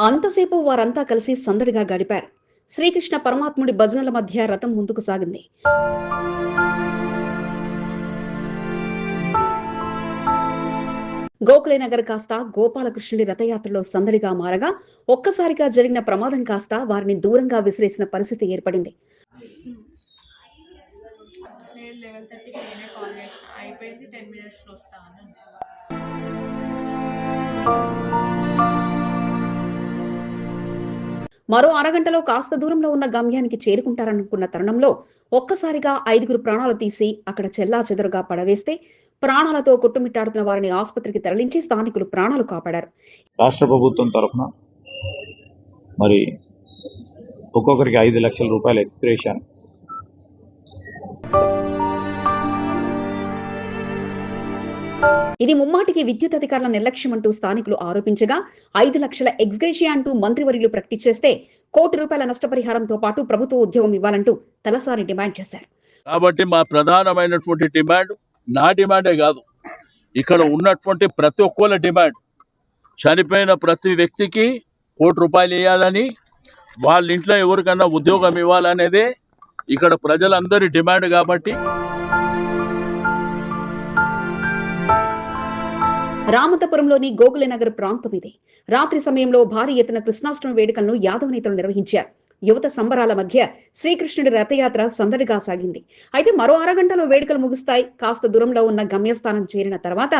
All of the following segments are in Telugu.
అంతసేపు వారంతా కలిసి సందడిగా గడిపారు శ్రీకృష్ణ పరమాత్ముడి భజనల మధ్య రథం ముందుకు సాగింది గోకులే నగర్ కాస్త గోపాలకృష్ణుడి రథయాత్రలో సందడిగా మారగా ఒక్కసారిగా జరిగిన ప్రమాదం కాస్త వారిని దూరంగా విసిరేసిన పరిస్థితి ఏర్పడింది థర్టీకి నేనే కాల్ చేసిన అయిపోయింది టెన్ మినిట్స్లో వస్తాను మరో అరగంటలో కాస్త దూరంలో ఉన్న గమ్యానికి చేరుకుంటారనుకున్న తరుణంలో ఒక్కసారిగా ఐదుగురు ప్రాణాలు తీసి అక్కడ చెల్లా చెదరుగా పడవేస్తే ప్రాణాలతో కొట్టుమిట్టాడుతున్న వారిని ఆసుపత్రికి తరలించి స్థానికులు ప్రాణాలు కాపాడారు. రాష్ట్ర ప్రభుత్వం తరఫున మరి ఒక్కొక్కరికి ఐదు లక్షల రూపాయల ఎక్స్క్రేషన్ ఇది ముమ్మాటికి విద్యుత్ అధికారుల నిర్లక్ష్యం అంటూ స్థానికులు ఆరోపించగా ఐదు లక్షల ఎక్స్గ్రేషియా అంటూ మంత్రివర్యులు ప్రకటించేస్తే కోటి రూపాయల నష్టపరిహారంతో పాటు ప్రభుత్వ ఉద్యోగం ఇవ్వాలంటూ తలసారి డిమాండ్ చేశారు. కాబట్టి మా ప్రధానమైనటువంటి డిమాండ్ నా డిమాండే కాదు. ఇక్కడ ఉన్నటువంటి ప్రతి ఒక్కళ్ళ డిమాండ్. చనిపోయిన ప్రతి వ్యక్తికి కోటి రూపాయలు ఇవ్వాలని వాళ్ళ ఇంట్లో ఎవరికన్నా ఉద్యోగం ఇవ్వాలనేదే ఇక్కడ ప్రజలందరి డిమాండ్ కాబట్టి రామతపురంలోని గోకులే నగర్ ప్రాంతం ఇది. రాత్రి సమయంలో భారీ ఎత్తున కృష్ణాష్టమి వేడుకలను యాదవ నేతలు నిర్వహించారు. యువత సంబరాల మధ్య శ్రీకృష్ణుడి రథయాత్ర సందడిగా సాగింది. అయితే మరో అరగంటలో వేడుకలు ముగుస్తాయి. కాస్త దూరంలో ఉన్న గమ్యస్థానం చేరిన తర్వాత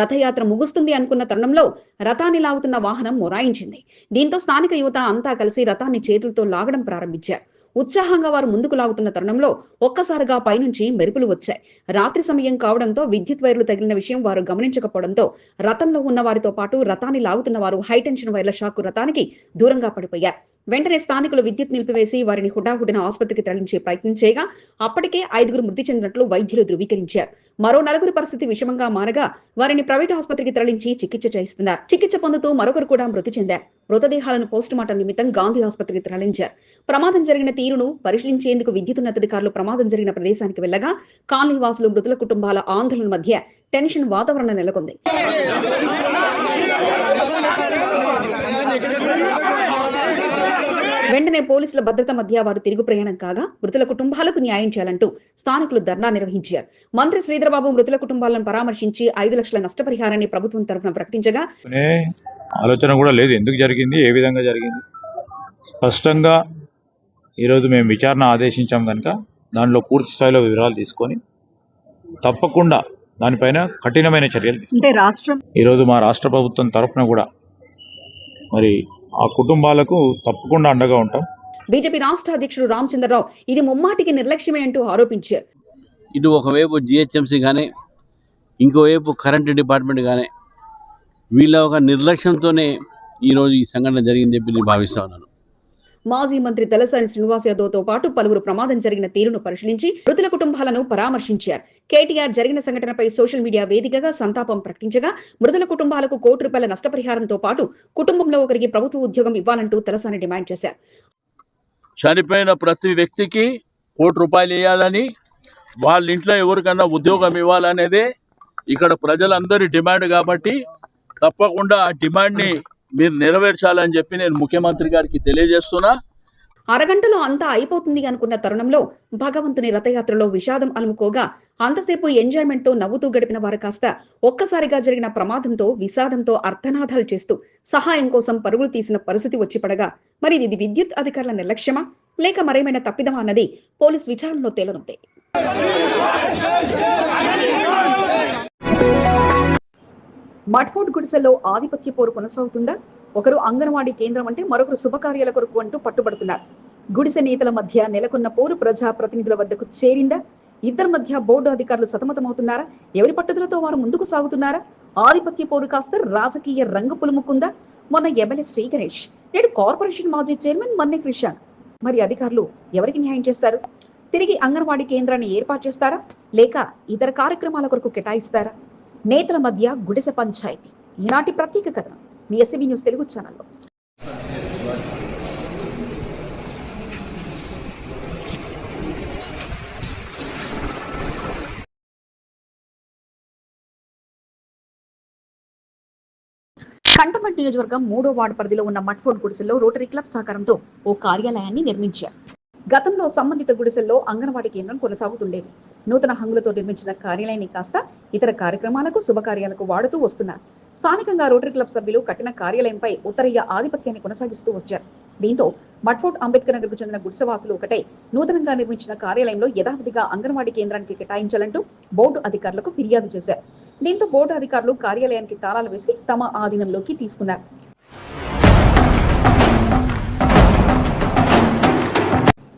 రథయాత్ర ముగుస్తుంది అనుకున్న తరుణంలో రథాన్ని లాగుతున్న వాహనం మొరాయించింది. దీంతో స్థానిక యువత అంతా కలిసి రథాన్ని చేతులతో లాగడం ప్రారంభించారు. ఉత్సాహంగా వారు ముందుకు లాగుతున్న తరుణంలో ఒక్కసారిగా పైనుంచి మెరుపులు వచ్చాయి. రాత్రి సమయం కావడంతో విద్యుత్ వైర్లు తగిలిన విషయం వారు గమనించకపోవడంతో రథంలో ఉన్న వారితో పాటు రథాన్ని లాగుతున్న వారు హైటెన్షన్ వైర్ల షాక్ రథానికి దూరంగా పడిపోయారు. వెంటనే స్థానికులు విద్యుత్ నిలిపివేసి వారిని హుటాహుటిన ఆసుపత్రికి తరలించే ప్రయత్నం చేయగా అప్పటికే ఐదుగురు మృతి చెందినట్లు వైద్యులు ధృవీకరించారు. మరో నలుగురి పరిస్థితి విషమంగా మారగా వారిని ప్రైవేట్ ఆసుపత్రికి తరలించి చికిత్స చేయిస్తున్నారు. చికిత్స పొందుతూ మరొకరు కూడా మృతి చెందారు. మృతదేహాలను పోస్టుమార్టం నిమిత్తం గాంధీ ఆసుపత్రికి తరలించారు. ప్రమాదం జరిగిన తీరును పరిశీలించేందుకు విద్యుత్తున్నతాధికారులు ప్రమాదం జరిగిన ప్రదేశానికి వెళ్ళగా కాలనీ వాసులు మృతుల కుటుంబాల ఆందోళన మధ్య టెన్షన్ వాతావరణం నెలకొంది. వెంటనే పోలీసుల భద్రత మధ్య వారు తిరుగు ప్రయాణం కాగా మృతుల కుటుంబాలకు న్యాయం చేయాలంటూ స్థానికులు ధర్నా నిర్వహించారు. మంత్రి శ్రీధరబాబు మృతుల కుటుంబాలను పరామర్శించి ఐదు లక్షల నష్టపరిహారాన్ని ప్రభుత్వం తరఫున ప్రకటించగా ఆలోచన కూడా లేదు. ఎందుకు జరిగింది? ఏ విధంగా జరిగింది? స్పష్టంగా ఈరోజు మేము విచారణ ఆదేశించాం కనుక దానిలో పూర్తి స్థాయిలో వివరాలు తీసుకొని తప్పకుండా దానిపైన కఠినమైన చర్యలు తీసుకుంటాం. అంటే రాష్ట్రం ఈరోజు మా రాష్ట్ర ప్రభుత్వం తరఫున కూడా మరి ఆ కుటుంబాలకు తప్పకుండా అండగా ఉంటాం. బీజేపీ రాష్ట్ర అధ్యక్షుడు రామచంద్రరావు ఇది ముమ్మాటికి నిర్లక్ష్యమే అంటూ ఆరోపించారు. ఇటు ఒకవైపు జిహెచ్ఎంసీ కానీ ఇంకోవైపు కరెంటు డిపార్ట్మెంట్ కానీ వీళ్ళ ఒక నిర్లక్ష్యంతోనే ఈరోజు ఈ సంఘటన జరిగిందని చెప్పి నేను భావిస్తా ఉన్నాను. మాజీ మంత్రి తలసాని శ్రీనివాస్ యాదవ్తో పాటు పలువురు ప్రమాదం జరిగిన తీరును పరిశీలించి మృతుల కుటుంబాలను పరామర్శించారు. కేటీఆర్ జరిగిన సంఘటనపై సోషల్ మీడియా వేదికగా సంతాపం ప్రకటించగా మృతుల కుటుంబాలకు కోటి రూపాయల నష్టపరిహారంతో పాటు కుటుంబంలో ఒకరికి ప్రభుత్వ ఉద్యోగం ఇవ్వాలంటూ తలసాని డిమాండ్ చేశారు. చనిపోయిన ప్రతి వ్యక్తికి కోటి రూపాయలు ఇవ్వాలని వాళ్ళ ఇంట్లో ఎవరికన్నా ఉద్యోగం ఇవ్వాలనేదే ఇక్కడ ప్రజలందరి డిమాండ్ కాబట్టి తప్పకుండా ఆ డిమాండ్ని మీరు నెరవేర్చాలని చెప్పి నేను ముఖ్యమంత్రి గారికి తెలియజేస్తున్నా. అరగంటలో అంతా అయిపోతుంది అనుకున్న తరుణంలో భగవంతుని రథయాత్రలో విషాదం అలుముకోగా అంతసేపు ఎంజాయ్మెంట్తో నవ్వుతూ గడిపిన వారు కాస్త ఒక్కసారిగా జరిగిన ప్రమాదంతో విషాదంతో అర్థనాదాలు చేస్తూ సహాయం కోసం పరుగులు తీసిన పరిస్థితి వచ్చి పడగా మరి ఇది విద్యుత్ అధికారుల నిర్లక్ష్యమా? లేక మరేమైనా తప్పిదమా అన్నది పోలీస్ విచారణలో తేలనుంది. మడ్ఫోర్డ్ గుడిసెల్లో ఆధిపత్య పోరు కొనసాగుతుందా? ఒకరు అంగన్వాడీ కేంద్రం అంటే మరొకరు శుభకార్యాల కొరకు అంటూ పట్టుబడుతున్నారు. గుడిసె నేతల మధ్య నెలకొన్న పోరు ప్రజా ప్రతినిధుల వద్దకు చేరిందా? ఇద్దరి మధ్య బోర్డు అధికారులు సతమతమవుతున్నారా? ఎవరి పట్టుదలతో వారు ముందుకు సాగుతున్నారా? ఆధిపత్య పోరు కాస్త రాజకీయ రంగు పులుముకుందా? మొన్న ఎమ్మెల్యే శ్రీ గణేష్ నేడు కార్పొరేషన్ మాజీ చైర్మన్ మన్నే క్రిషాన్ మరి అధికారులు ఎవరికి న్యాయం చేస్తారు? తిరిగి అంగన్వాడీ కేంద్రాన్ని ఏర్పాటు చేస్తారా? లేక ఇతర కార్యక్రమాల కొరకు కేటాయిస్తారా? నేతల మధ్య గుడిసె పంచాయతీ. ఈనాటి ప్రత్యేక కథనం. మీ ఎస్సీబీ న్యూస్ తెలుగు ఛానల్లో. కంటపడి నియోజకవర్గం మూడో వార్డు పరిధిలో ఉన్న మట్ఫోర్డ్ గుడిసెల్లో రోటరీ క్లబ్ సహకారంతో ఓ కార్యాలయాన్ని నిర్మించారు. గతంలో సంబంధిత గుడిసెల్లో అంగన్వాడీ కేంద్రం కొనసాగుతుండేది. నూతన హంగులతో నిర్మించిన కార్యాలయాన్ని కాస్త ఇతర కార్యక్రమాలకు శుభకార్యాలకు వాడుతూ వస్తున్నారు. స్థానికంగా రోటరీ క్లబ్ సభ్యులు కట్టిన కార్యాలయంపై ఉత్తరయ్య ఆధిపత్యాన్ని కొనసాగిస్తూ వచ్చారు. దీంతో మట్ఫోర్ట్ అంబేద్కర్ నగర్కు చెందిన గుడిసెవాసులు ఒకటే నూతనంగా నిర్మించిన కార్యాలయంలో యథావిధిగా అంగన్వాడీ కేంద్రానికి కేటాయించాలంటూ బోర్డు అధికారులకు ఫిర్యాదు చేశారు. దీంతో బోర్డు అధికారులు కార్యాలయానికి తాళాలు వేసి తమ ఆధీనంలోకి తీసుకున్నారు.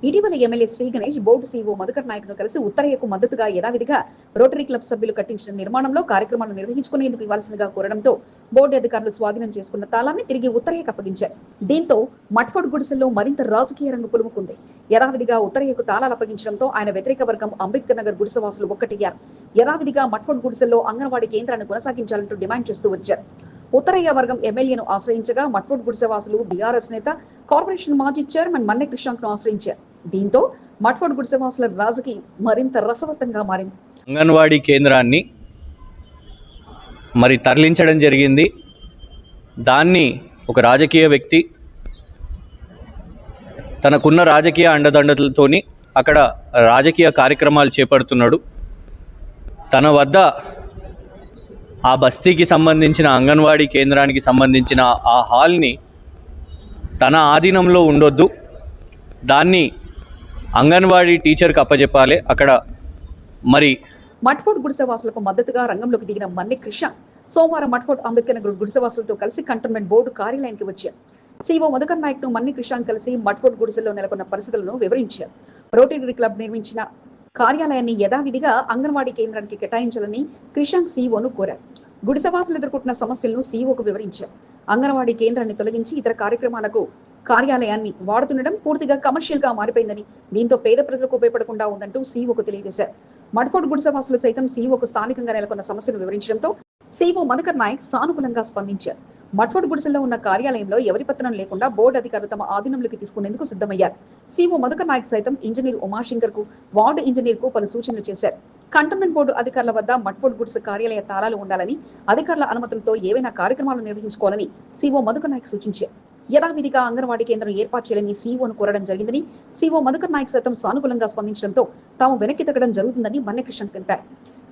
ఇటీవల MLA Shri Ganesh board C Madhukar Madhukar కలిసి ఉత్తరయ్యకు మద్దతుగా యథావిధిగా రోటరీ క్లబ్ సభ్యులు కట్టించిన నిర్మాణంలో కార్యక్రమాలు నిర్వహించుకునేందుకు ఇవ్వాల్సిందిగా కోరడంతో బోర్డు అధికారులు స్వాధీనం చేసుకున్న తాళాన్ని తిరిగి ఉత్తరయ్యకు అప్పగించారు. దీంతో మట్ఫోర్డ్ గుడిసెల్లో మరింత రాజకీయ రంగు పులుముకుంది. యథావిధిగా ఉత్తరయ్యకు తాళాలు అప్పగించడంతో ఆయన వ్యతిరేక వర్గం అంబేద్కర్ నగర్ గుడిసెవాసులు ఒక్కటయ్యారు. యథావిధిగా మట్ఫోర్డ్ గుడిసెల్లో అంగన్వాడీ కేంద్రాన్ని కొనసాగించాలంటూ డిమాండ్ చేస్తూ వచ్చారు. ఉత్తరయ్య వర్గం ఎమ్మెల్యేను ఆశ్రయించగా మట్ఫోర్డ్ గుడిసెవాసులు బీఆర్ఎస్ నేత కార్పొరేషన్ మాజీ చైర్మన్ మన్నె కృష్ణాంక్ ఆశ్రయించారు. దీంతో మట్ఫోర్డ్ గుడిసెవాసుల రాజకీయం మరింత రసవత్తంగా మారింది. అంగన్వాడీ కేంద్రాన్ని మరి తరలించడం జరిగింది. దాన్ని ఒక రాజకీయ వ్యక్తి తనకున్న రాజకీయ అండదండలతోని అక్కడ రాజకీయ కార్యక్రమాలు చేపడుతున్నాడు. తన వద్ద ఆ బస్తీకి సంబంధించిన అంగన్వాడీ కేంద్రానికి సంబంధించిన ఆ హాల్ని తన ఆధీనంలో ఉండొద్దు. దాన్ని అంగన్వాడీ టీచర్కి అప్పచెప్పాలి అక్కడ మరి మట్ఫోర్డ్ గుడిసెవాసులకు మద్దతుగా రంగంలోకి దిగిన మన్ని కృష్ణ సోమవారం మట్ఫోర్డ్ అంబేద్కర్ నగర్ గుడిసెవాసులతో కలిసి కంటోన్మెంట్ బోర్డు కార్యాలయానికి వచ్చారు. సీఓ మధుకర్ నాయక్ను మన్ని కృష్ణాంక్ కలిసి మట్ఫోర్డ్ గుడిసెల్లో నెలకొన్న పరిస్థితులను వివరించారు. రోటరీ క్లబ్ నిర్మించిన కార్యాలయాన్ని యథావిధిగా అంగన్వాడీ కేంద్రానికి కేటాయించాలని క్రిషాంక్ సీఓను కోరారు. గుడిసెవాసులు ఎదుర్కొంటున్న సమస్యలను సీఓకు వివరించారు. అంగన్వాడీ కేంద్రాన్ని తొలగించి ఇతర కార్యక్రమాలకు కార్యాలయాన్ని వాడుతుండడం పూర్తిగా కమర్షియల్గా మారిపోయిందని దీంతో పేద ప్రజలకు ఉపయోగపడకుండా ఉందంటూ సీఓకు తెలియజేశారు. మడ్ఫోర్డ్ గుడిసెవాసులు సైతం సీఓకు స్థానికంగా నెలకొన్న సమస్యను వివరించడంతో సీఓ మధుకర్ నాయక్ సానుకూలంగా స్పందించారు. మట్ఫోర్డ్ గుడిసెల్లో ఉన్న కార్యాలయంలో ఎవరి పత్రం లేకుండా బోర్డు అధికారులు తమ ఆధీనంలోకి తీసుకునేందుకు సిద్ధమయ్యారు. సీఓ మధుకర్ నాయక్ సైతం ఇంజనీర్ ఉమాశంకర్కు వార్డు ఇంజనీర్కు పలు సూచనలు చేశారు. కంటోన్మెంట్ బోర్డు అధికారుల వద్ద మట్ఫోర్డ్ గుడ్స్ కార్యాలయ తాళాలు ఉండాలని అధికారుల అనుమతులతో ఏవైనా కార్యక్రమాలు నిర్వహించుకోవాలని సీఓ మధుకర్ నాయక్ సూచించారు. యథావిధిగా అంగన్వాడీ కేంద్రం ఏర్పాటు చేయాలని సీఓను కోరడం జరిగిందని సీఓ మధుకర్ నాయక్ సైతం సానుకూలంగా స్పందించడంతో తాము వెనక్కి తగ్గడం జరుగుతుందని మన్నెకృష్ణ తెలిపారు.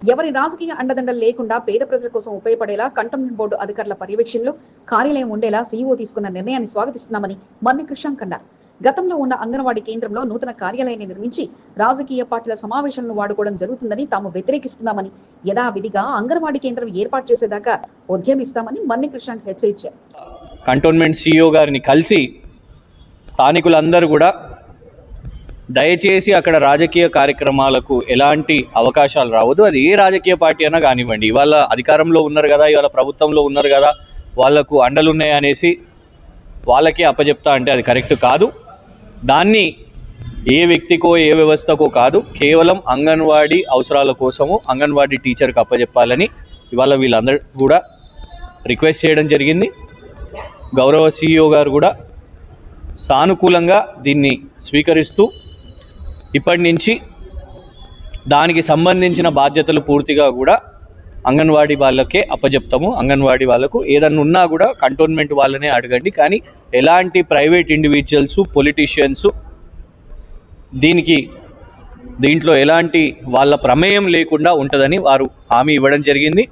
ఎవరి రాజకీయ అండదండలు లేకుండా పేద ప్రజల కోసం ఉపయోగపడేలా కంటోన్మెంట్ బోర్డు అధికారుల పర్యవేక్షణలో కార్యాలయం ఉండేలా సీఈఓ తీసుకున్న నిర్ణయాన్ని స్వాగతిస్తున్నామని మర్ని కృషాంక్ అన్నారు. గతంలో ఉన్న అంగన్వాడీ కేంద్రంలో నూతన కార్యాలయాన్ని నిర్మించి రాజకీయ పార్టీల సమావేశాలను వాడుకోవడం జరుగుతుందని తాము వ్యతిరేకిస్తున్నామని యథావిధిగా అంగన్వాడీ కేంద్రం ఏర్పాటు చేసేదాకా ఉద్యమిస్తామని మర్ని కృషాంక్ హెచ్చరించారు. కంటోన్మెంట్ సీఈఓ గారిని కలిసి స్థానికులందరూ కూడా దయచేసి అక్కడ రాజకీయ కార్యక్రమాలకు ఎలాంటి అవకాశాలు రావద్దు. అది ఏ రాజకీయ పార్టీ అయినా కానివ్వండి. ఇవాళ అధికారంలో ఉన్నారు కదా ఇవాళ ప్రభుత్వంలో ఉన్నారు కదా వాళ్ళకు అండలు అనేసి వాళ్ళకే అప్పచెప్తా అంటే అది కరెక్ట్ కాదు. దాన్ని ఏ వ్యక్తికో ఏ వ్యవస్థకో కాదు కేవలం అంగన్వాడీ అవసరాల కోసము అంగన్వాడీ టీచర్కి అప్పచెప్పాలని ఇవాళ వీళ్ళందరూ కూడా రిక్వెస్ట్ చేయడం జరిగింది. గౌరవ సీఈఓ గారు కూడా సానుకూలంగా దీన్ని స్వీకరిస్తూ ఇప్పటి నుంచి దానికి సంబంధించిన బాధ్యతలు పూర్తిగా కూడా అంగన్వాడీ వాళ్ళకే అప్పజెప్తాము. అంగన్వాడీ వాళ్ళకు ఏదన్నా ఉన్నా కూడా కంటోన్మెంట్ వాళ్ళనే అడగండి. కానీ ఎలాంటి ప్రైవేట్ ఇండివిజువల్స్ పొలిటీషియన్స్ దీనికి దీంట్లో ఎలాంటి వాళ్ళ ప్రమేయం లేకుండా ఉంటుందని వారు హామీ ఇవ్వడం జరిగింది.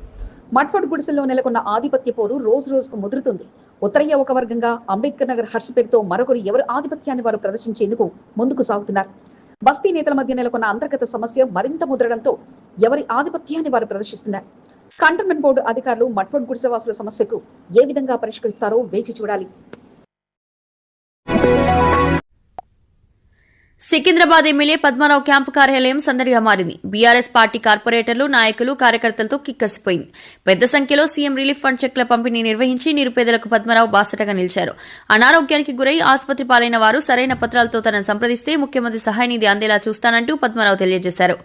మట్ఫడ్ గుడిసెల్లో నెలకొన్న ఆధిపత్య పోరు రోజు రోజుకు ముదురుతుంది. ఉత్తరయ్య ఒక వర్గంగా అంబేద్కర్ నగర్ హర్ష పేరుతో మరొకరు ఎవరి ఆధిపత్యాన్ని వారు ప్రదర్శించేందుకు ముందుకు సాగుతున్నారు. బస్తీ నేతల మధ్య నెలకొన్న అంతర్గత సమస్య మరింత ముదరడంతో ఎవరి ఆధిపత్యాన్ని వారు ప్రదర్శిస్తున్నారు. కంటోన్మెంట్ బోర్డు అధికారులు మట్వడ్ గుడిసెవాసుల సమస్యకు ఏ విధంగా పరిష్కరిస్తారో వేచి చూడాలి. సికింద్రాబాద్ ఎమ్మెల్యే పద్మారావు క్యాంపు కార్యాలయం సందడిగా మారింది. బీఆర్ఎస్ పార్టీ కార్పొరేటర్లు నాయకులు కార్యకర్తలతో కిక్కసిపోయింది పెద్ద సంఖ్యలో సీఎం రిలీఫ్ ఫండ్ చెక్ల పంపిణీ నిర్వహించి నిరుపేదలకు పద్మారావు బాసటగా నిలిచారు. అనారోగ్యానికి గురై ఆసుపత్రి పాలైన వారు సరైన పత్రాలతో తనను సంప్రదిస్తే ముఖ్యమంత్రి సహాయ నిధి అందేలా చూస్తానంటూ పద్మారావు తెలియజేశారు.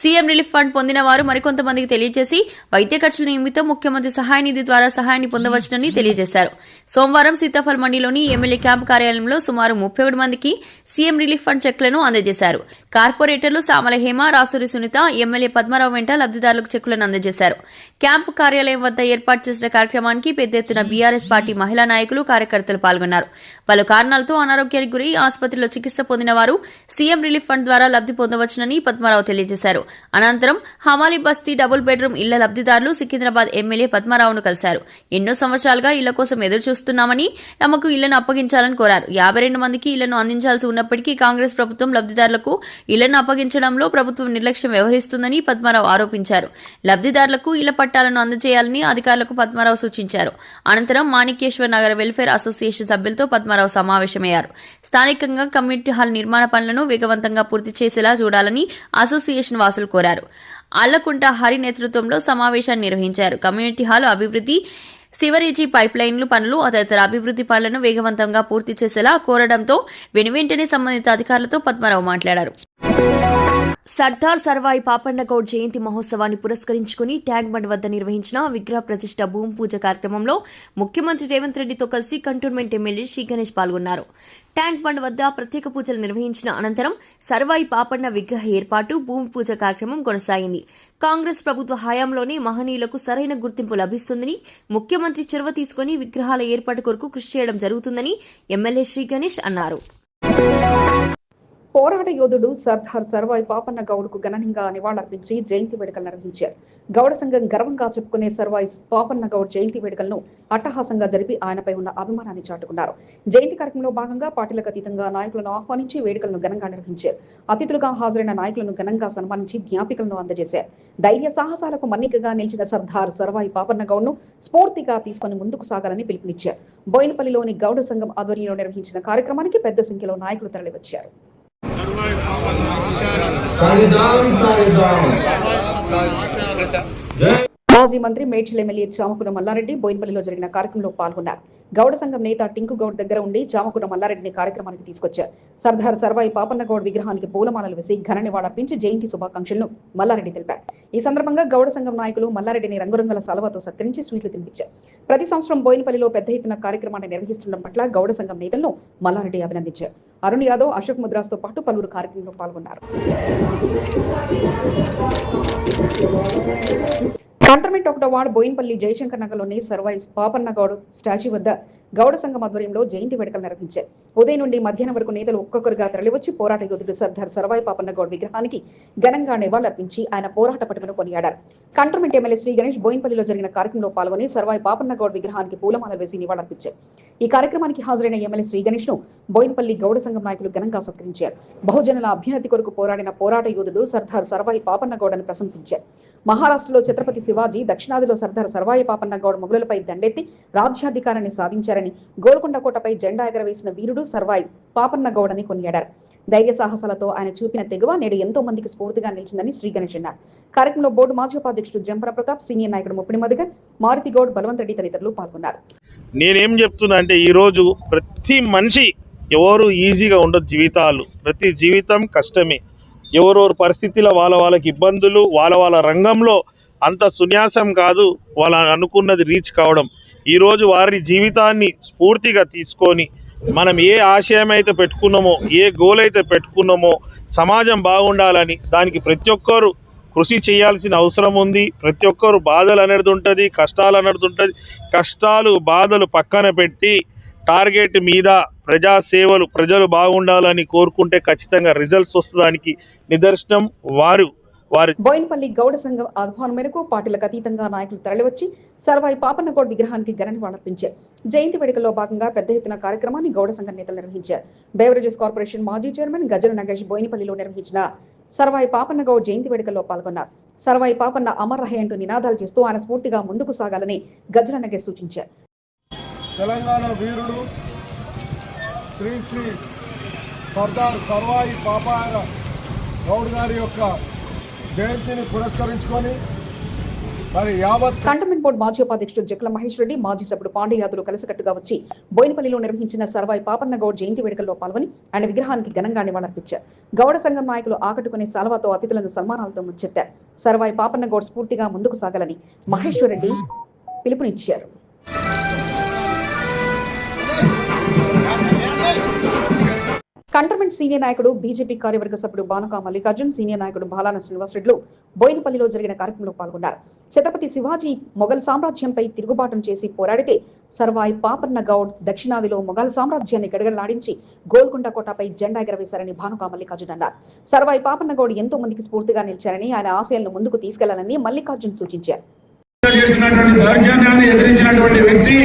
సీఎం రిలీఫ్ ఫండ్ పొందిన వారు మరికొంతమందికి తెలియజేసి వైద్య ఖర్చుల నిమిత్తం ముఖ్యమంత్రి సహాయ నిధి ద్వారా సహాయాన్ని పొందవచ్చునని తెలియజేశారు. సోమవారం సీతాఫల్ మండిలోని ఎమ్మెల్యే క్యాంపు కార్యాలయంలో సుమారు ముప్పై ఏడు మందికి సీఎం రిలీఫ్ ఫండ్ చెక్లను అందజేశారు. కార్పొరేటర్లు సామల హేమ రాసూరి సునీత ఎమ్మెల్యే పద్మారావు వెంట లబ్దిదారులకు చెక్కులను అందజేశారు. క్యాంపు కార్యాలయం వద్ద ఏర్పాటు చేసిన కార్యక్రమానికి పెద్ద ఎత్తున బీఆర్ఎస్ పార్టీ మహిళా నాయకులు కార్యకర్తలు పాల్గొన్నారు. పలు కారణాలతో అనారోగ్యానికి గురై ఆసుపత్రిలో చికిత్స పొందిన వారు సీఎం రిలీఫ్ ఫండ్ ద్వారా లబ్ధి పొందవచ్చునని పద్మారావు తెలియజేశారు. అనంతరం హమాలి బస్తీ డబుల్ బెడ్రూమ్ ఇళ్ళ లబ్దిదారులు సికింద్రాబాద్ ఎమ్మెల్యే పద్మారావును కలిశారు. ఎన్నో సంవత్సరాలుగా ఇళ్ళ కోసం ఎదురు చూస్తున్నామని తమకు ఇళ్ళను అప్పగించాలని కోరారు. యాభై రెండు మందికి ఇళ్ళను అందించాల్సి ఉన్నప్పటికీ కాంగ్రెస్ ప్రభుత్వం లబ్దిదారులకు ఇళ్ళను అప్పగించడంలో ప్రభుత్వం నిర్లక్ష్యం వ్యవహరిస్తుందని పద్మారావు ఆరోపించారు. లబ్దిదారులకు ఇళ్ళ పట్టాలను అందజేయాలని అధికారులకు పద్మారావు సూచించారు. అనంతరం మాణిక్యేశ్వర నగర వెల్ఫేర్ అసోసియేషన్ సభ్యులతో పద్మారావు సమావేశమయ్యారు. స్థానికంగా కమ్యూనిటీ హాల్ నిర్మాణ పనులను వేగవంతంగా పూర్తి చేసేలా చూడాలని అసోసియేషన్ వాసులు కోరారు. అల్లకుంట హరి నేతృత్వంలో సమావేశాన్ని నిర్వహించారు. కమ్యూనిటీ హాల్ అభివృద్ధి సివరేజీ పైప్ లైన్లు పనులు తదితర అభివృద్ధి పనులను వేగవంతంగా పూర్తి చేసేలా కోరడంతో వెనువెంటనే సంబంధిత అధికారులతో పద్మారావు మాట్లాడారు. సర్దార్ సర్వాయి పాపన్నగౌడ్ జయంతి మహోత్సవాన్ని పురస్కరించుకుని ట్యాంక్ బండ్ వద్ద నిర్వహించిన విగ్రహ ప్రతిష్ట భూమి పూజ కార్యక్రమంలో ముఖ్యమంత్రి రేవంత్ రెడ్డితో కలిసి కంటోన్మెంట్ ఎమ్మెల్యే శ్రీ గణేష్ పాల్గొన్నారు. ట్యాంక్ బండ్ వద్ద ప్రత్యేక పూజలు నిర్వహించిన అనంతరం సర్వాయి పాపన్న విగ్రహ ఏర్పాటు భూమి పూజ కార్యక్రమం కొనసాగింది. కాంగ్రెస్ ప్రభుత్వ హయాంలోనే మహనీయులకు సరైన గుర్తింపు లభిస్తుందని ముఖ్యమంత్రి చొరవ తీసుకుని విగ్రహాల ఏర్పాటు కొరకు కృషి చేయడం జరుగుతుందని ఎమ్మెల్యే శ్రీ గణేష్ అన్నారు. పోరాట యోధుడు సర్దార్ సర్వాయి పాపన్న గౌడ్కు ఘనంగా నివాళులర్పించి జయంతి వేడుకలు నిర్వహించారు. గౌడ సంఘం గర్వంగా చెప్పుకునే సర్వాయి పాపన్న గౌడ్ జయంతి వేడుకలను అట్టహాసంగా జరిపి ఆయనపై ఉన్న అభిమానాన్ని చాటుకున్నారు. జయంతి కార్యక్రమంలో భాగంగా పార్టీలకు అతీతంగా నాయకులను ఆహ్వానించి వేడుకలను ఘనంగా నిర్వహించారు. అతిథులుగా హాజరైన నాయకులను ఘనంగా సన్మానించి జ్ఞాపికలను అందజేశారు. ధైర్య సాహసాలకు మన్నికగా నిలిచిన సర్దార్ సర్వాయి పాపన్న గౌడ్ను స్ఫూర్తిగా తీసుకుని ముందుకు సాగాలని పిలుపునిచ్చారు. బోయినపల్లిలోని గౌడ సంఘం ఆధ్వర్యంలో నిర్వహించిన కార్యక్రమానికి పెద్ద సంఖ్యలో నాయకులు తరలివచ్చారు. మాజీ మంత్రి మేడ్చల్ ఎమ్మెల్యే చామకుర మల్లారెడ్డి బోయినపల్లిలో జరిగిన కార్యక్రమంలో పాల్గొన్నారు. గౌడ సంఘం నేత టింకు గౌడ్ దగ్గర ఉండి చామకుర మల్లారెడ్డిని కార్యక్రమానికి తీసుకొచ్చారు. సర్దార్ సర్వాయి పాపన్న గౌడ్ విగ్రహానికి పూలమాలలు వేసి ఘన నివాళర్పించి జయంతి శుభాకాంక్షలను మల్లారెడ్డి తెలిపారు. ఈ సందర్భంగా గౌడ సంఘం నాయకులు మల్లారెడ్డిని రంగురంగుల సలవాతో సత్కరించి స్వీట్లు తినిపించారు. ప్రతి సంవత్సరం బోయినపల్లిలో పెద్ద ఎత్తున కార్యక్రమాన్ని నిర్వహిస్తుండడం పట్ల గౌడ సంఘం నేతలను మల్లారెడ్డి అభినందించారు. అరుణ్ యాదవ్ అశోక్ ముద్రాస్తో పాటు పలువురు కార్యక్రమంలో పాల్గొన్నారు. కంటర్మెంట్ ఒకటో వార్డు బోయిన్పల్లి జయశంకర్ నగర్లోని సర్వైస్ పాపన్నగౌడ్ స్టాచ్యూ వద్ద గౌడ సంఘం ఆధ్వర్యంలో జయంతి వేడుకలు నిర్వహించారు. ఉదయం నుండి మధ్యాహ్నం వరకు నేతలు ఒక్కొక్కరుగా తరలివచ్చి పోరాట యోధుడు సర్దార్ సర్వాయి పాపన్న గౌడ్ విగ్రహానికి ఘనంగా నివాళులర్పించి ఆయన పోరాట పట్టుకును కొనియాడారు. కంటర్మెంట్ ఎమ్మెల్యే శ్రీ గణేష్ బోయిన్పల్లిలో జరిగిన కార్యక్రమంలో పాల్గొని సర్వాయి పాపన్న గౌడ్ విగ్రహానికి పూలమాల వేసి నివాళులర్పించారు. ఈ కార్యక్రమానికి హాజరైన ఎమ్మెల్యే శ్రీ గణేష్ను బోయినపల్లి గౌడ సంఘం నాయకులు ఘనంగా సత్కరించారు. బహుజనుల అభ్యున్నతి కొరకు పోరాడిన పోరాట యోధుడు సర్దార్ సర్వాయి పాపన్న గౌడని ప్రశంసించారు. మహారాష్ట్రలో ఛత్రపతి శివాజీ దక్షిణాదిలో సర్దార్ సర్వాయి పాపన్న గౌడ్ మొగులపై దండెత్తి రాజ్యాధికారాన్ని సాధించారని గోల్కొండ కోటపై జెండా ఎగరవేసిన వీరుడు సర్వాయి పాపన్న గౌడని కొనియాడారు. ధైర్య సాహసాలతో ఆయన చూపిన తెగువ నేడు ఎంతో మందికి స్ఫూర్తిగా నిలిచిందని శ్రీ గణేష్ అన్నారు. కార్యక్రమంలో బోర్డు మాజీ ఉపాధ్యక్షుడు జంపర ప్రతాప్ సీనియర్ నాయకుడు ముప్పిడి మధుగర్ మారుతి గౌడ్ బలవంత్ రెడ్డి తదితరులు పాల్గొన్నారు. నేనేం చెప్తున్నా అంటే ఈరోజు ప్రతి మనిషి ఎవరు ఈజీగా ఉండదు జీవితాలు. ప్రతి జీవితం కష్టమే. ఎవరెవరు పరిస్థితిలో వాళ్ళ వాళ్ళకి ఇబ్బందులు వాళ్ళ వాళ్ళ రంగంలో అంత సున్యాసం కాదు వాళ్ళ అనుకున్నది రీచ్ కావడం. ఈరోజు వారి జీవితాన్ని స్ఫూర్తిగా తీసుకొని మనం ఏ ఆశయం అయితే పెట్టుకున్నామో ఏ గోల్ అయితే పెట్టుకున్నామో సమాజం బాగుండాలని దానికి ప్రతి ఒక్కరు కృషి చేయాల్సిన అవసరం ఉంది. ప్రతి ఒక్కరు బాధలు అనేది ఉంటుంది కష్టాలు అనేది ఉంటుంది. కష్టాలు బాధలు పక్కన పెట్టి టార్గెట్ మీద ప్రజా సేవలు ప్రజలు బాగుండాలని కోరుకుంటే ఖచ్చితంగా రిజల్ట్స్ వస్తుందానికి నిదర్శనం వారు. వారి బోయినపల్లి గౌడ సంఘం ఆహ్వానం మేరకు పార్టీలకు అతీతంగా నాయకులు తరలివచ్చి సర్వాయి పాపన్న గౌడ్ విగ్రహానికి ఘన నివాళులర్పించారు జయంతి వేడుకల్లో భాగంగా పెద్ద ఎత్తున కార్యక్రమాన్ని గౌడ సంఘం నేతలు నిర్వహించారు. బేవరేజెస్ కార్పొరేషన్ మాజీ చైర్మన్ గజల నగేష్ బోయినపల్లిలో నిర్వహించిన సర్వాయి పాపన్న గౌడ్ జయంతి వేడుకల్లో పాల్గొన్నారు. సర్వాయి పాపన్న అమర్ రహే అంటూ నినాదాలు చేస్తూ ఆయన స్ఫూర్తిగా ముందుకు సాగాలని గజల నగేష్ సూచించారు. తెలంగాణ వీరుడు శ్రీ శ్రీ సర్దార్ సర్వాయి పాపాయన గౌడ్ గారి యొక్క జయంతిని పురస్కరించుకొని కంటోన్మెంట్ బోర్డు మాజీ ఉపాధ్యక్షుడు జక్ల మహేష్ రెడ్డి మాజీ సభ్యుడు పాండేయాదులు కలిసికట్టుగా వచ్చి బోయినపల్లిలో నిర్వహించిన సర్వాయి పాపన్న గౌడ్ జయంతి వేడుకల్లో పాల్గొని ఆయన విగ్రహానికి ఘనంగా నివాళులర్పించారు. గౌడ సంఘం నాయకులు ఆకట్టుకునే సాల్వాతో అతిథులను సన్మానాలతో ముచ్చెత్తారు సర్వాయి పాపన్న గౌడ్ స్ఫూర్తిగా ముందుకు సాగాలని మహేశ్వర్ రెడ్డి పిలుపునిచ్చారు. కంటర్మెంట్ సీనియర్ నాయకుడు బీజేపీ కార్యవర్గ సభ్యుడు బానుకా మల్లికార్జున్ సీనియర్ నాయకుడు బాలాన శ్రీనివాసరెడ్లు బోయినపల్లిలో జరిగిన కార్యక్రమంలో పాల్గొన్నారు. ఛత్రపతి శివాజీ మొఘల్ సామ్రాజ్యంపై తిరుగుబాటును చేసి పోరాడితే సర్వాయి పాపన్న గౌడ్ దక్షిణాదిలో మొఘల్ సామ్రాజ్యాన్ని గడగడలాడించి గోల్కొండ కోటపై జెండా ఎగరవేశారని భానుకా మల్లికార్జున్ అన్నారు. సర్వాయి పాపన్న గౌడ్ ఎంతో మందికి స్ఫూర్తిగా నిలిచారని ఆయన ఆశయాలను ముందుకు తీసుకెళ్ళాలని మల్లికార్జున్ సూచించారు. వ్యక్తి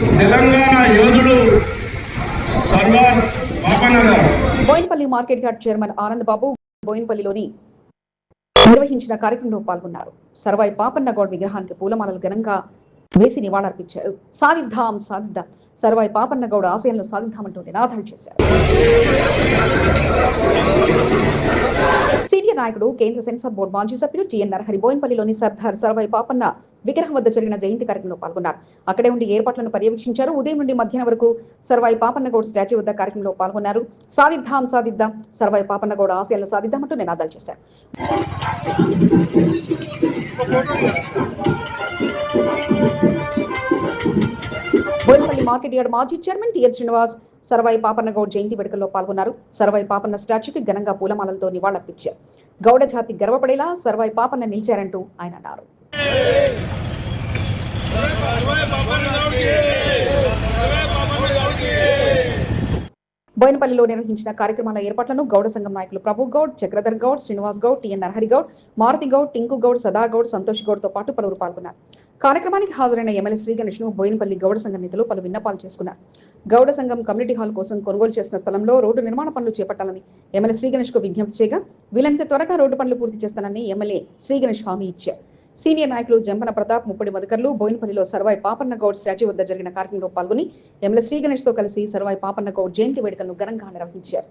తెలంగాణ యోధుడు సర్వార్ పాపన్న గారు Boinapally market yard chairman Anand Babu బోయినపల్లిలోని నిర్వహించిన కార్యక్రమంలో పాల్గొన్నారు. సర్వాయి పాపన్న గౌడ్ విగ్రహానికి పూలమాలలు ఘనంగా వేసి నివాళులర్పించారు. సాధిద్దాం సాధిద్దాం. సర్వాయి పాపన్న గౌడ్ ఆశయంలో సాధిద్దామంటూ నినాదాలు చేశారు సీనియర్ నాయకుడు కేంద్ర సెన్సార్ బోర్డు మాజీ సభ్యులు టిఎన్ హరిబోయిన్పల్లిలోని సర్దార్ సర్వై పాపన్న విగ్రహం వద్ద జరిగిన జయంతి కార్యక్రమంలో పాల్గొన్నారు. అక్కడే ఉండి ఏర్పాట్లను పర్యవేక్షించారు. ఉదయం నుండి మధ్యాహ్నం వరకు సర్వాయి పాపన్నగౌడ్ స్టాచ్యూ వద్ద కార్యక్రమంలో పాల్గొన్నారు. సాధిద్దాం సాధిద్దాం సర్వాయి పాపన్నగౌడ్ ఆశయాలను సాధిద్దామంటూ నినాదాలు చేశారు. బోయినపల్లి మార్కెట్ యార్డ్ మాజీ చైర్మన్ టిఎన్ శ్రీనివాస్ సర్వాయి పాపన్నగౌడ్ జయంతి వేడుకల్లో పాల్గొన్నారు. సర్వాయి పాపన్న స్టాచ్యూకి ఘనంగా పూలమాలలతో నివాళులర్పించారు. గౌడ జాతి గర్వపడేలా సర్వాయి పాపన్న నిలిచారంటూ ఆయన అన్నారు. బోయినపల్లిలో నిర్వహించిన కార్యక్రమాల ఏర్పాట్లను గౌడ సంఘం నాయకులు ప్రభు గౌడ్ చక్రధర్ గౌడ్ శ్రీనివాస్ గౌడ్ టిఎన్ నరహరి గౌడ్ మారుతి గౌడ్ టింకు గౌడ్ సదా గౌడ్ సంతోష్ గౌడ్తో పాటు పలువురు పాల్గొన్నారు. కార్యక్రమానికి హాజరైన ఎమ్మెల్యే శ్రీగణేష్ను బోయినపల్లి గౌడ సంఘం నేతలు పలు విన్నపాలు చేసుకున్నారు. గౌడ సంఘం కమ్యూనిటీ హాల్ కోసం కొనుగోలు చేసిన స్థలంలో రోడ్డు నిర్మాణ పనులు చేపట్టాలని ఎమ్మెల్యే శ్రీగణేష్కు విజ్ఞప్తి చేయగా వీలైనంత త్వరగా రోడ్డు పనులు పూర్తి చేస్తానని ఎమ్మెల్యే శ్రీగణేష్ హామీ ఇచ్చారు. సీనియర్ నాయకులు జంపన ప్రతాప్ ముప్పటి మధుకర్లు బోయినపల్లిలో సర్వాయి పాపన్న గౌడ్ స్టాచ్యూ వద్ద జరిగిన కార్యక్రమంలో పాల్గొని ఎమ్మెల్యే శ్రీ గణేష్తో కలిసి సర్వాయి పాపన్న గౌడ్ జయంతి వేడుకలను ఘనంగా నిర్వహించారు.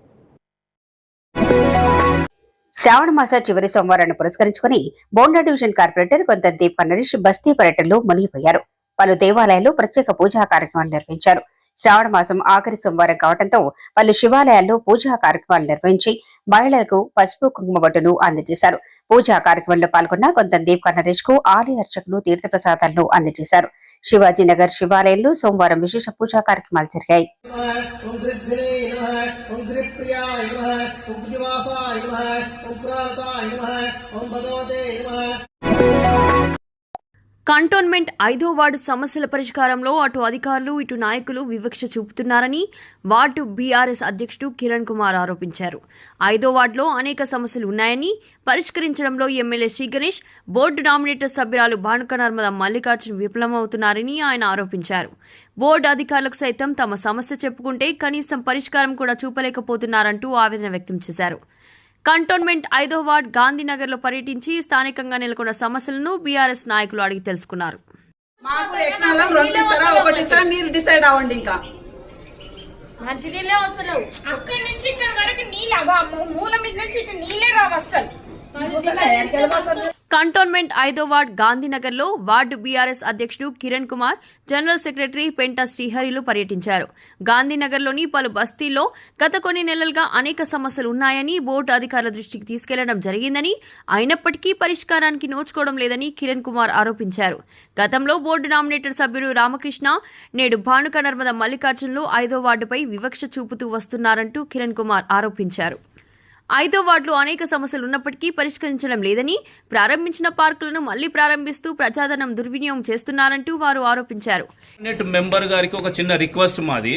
శ్రావణ మాస చివరి సోమవారాన్ని పురస్కరించుకుని బోండా డివిజన్ కార్పొరేటర్ కొంత దీప నరేష్ బస్తీ పర్యటనలో మునిగిపోయారు. పలు దేవాలయాల్లో ప్రత్యేక పూజా కార్యక్రమాలు నిర్వహించారు. శ్రావణ మాసం ఆఖరి సోమవారం కావడంతో పలు శివాలయాల్లో పూజా కార్యక్రమాలు నిర్వహించి మహిళలకు పసుపు కుంకుమ బొట్టును అందజేశారు. పూజా కార్యక్రమంలో పాల్గొన్న కొంత దీప్ నరేష్కు ఆలయ అర్చకులు తీర్థప్రసాదాలను అందజేశారు. శివాజీనగర్ శివాలయంలో సోమవారం విశేష పూజా కార్యక్రమాలు జరిగాయి. ఓం గృద్భిరే నమః ఓం గృప్రియాయ నమః ఓం భగవతే కంటోన్మెంట్ ఐదో వార్డు సమస్యల పరిష్కారంలో అటు అధికారులు ఇటు నాయకులు వివక్ష చూపుతున్నారని వార్డు బీఆర్ఎస్ అధ్యక్షుడు కిరణ్ కుమార్ ఆరోపించారు. ఐదో వార్డులో అనేక సమస్యలు ఉన్నాయని పరిష్కరించడంలో MLA Shri Ganesh board nominated సభ్యురాలు భానుక నర్మద మల్లికార్జున్ విఫలమవుతున్నారని ఆయన ఆరోపించారు. బోర్డు అధికారులకు సైతం తమ సమస్య చెప్పుకుంటే కనీసం పరిష్కారం కూడా చూపలేకపోతున్నారంటూ ఆవేదన వ్యక్తం చేశారు. కంటోన్మెంట్ ఐదో వార్డ్ గాంధీనగర్లో పర్యటించి స్థానికంగా నెలకొన్న సమస్యలను బీఆర్ఎస్ నాయకులు అడిగి తెలుసుకున్నారు. మాకు ఎక్స్ట్రా రెండు ఇస్తారా? ఒకటి ఇస్తారా? మీరు డిసైడ్ అవ్వండి ఇంకా. మంచినీళ్ళే వస్తలేవు. అక్కడి నుంచి ఇక్కడ వరకు నీళ్ళు అగో మూల మీద నుంచి ఇటు నీళ్ళే రావు అస్సలు. కంటోన్మెంట్ ఐదో వార్డ్ గాంధీనగర్లో వార్డు బీఆర్ఎస్ అధ్యక్షుడు కిరణ్ కుమార్ జనరల్ సెక్రటరీ పెంట శ్రీహరిలు పర్యటించారు. గాంధీనగర్లోని పలు బస్తీల్లో గత కొన్ని నెలలుగా అనేక సమస్యలు ఉన్నాయని బోర్డు అధికారుల దృష్టికి తీసుకెళ్ళడం జరిగిందని అయినప్పటికీ పరిష్కారానికి నోచుకోవడం లేదని కిరణ్ కుమార్ ఆరోపించారు. గతంలో బోర్డు నామినేటర్ సభ్యుడు రామకృష్ణ నేడు భానుక నర్మద మల్లికార్జునులు ఐదో వార్డుపై వివక్ష చూపుతూ వస్తున్నారంటూ కిరణ్ కుమార్ ఆరోపించారు. ఐదో వార్డులో అనేక సమస్యలు ఉన్నప్పటికీ పరిష్కరించడం లేదని ప్రారంభించిన పార్కులను మళ్ళీ ప్రారంభిస్తూ ప్రజాధనం దుర్వినియోగం చేస్తున్నారంటూ వారు ఆరోపించారు. మెంబర్ గారికి ఒక చిన్న రిక్వెస్ట్ మాది.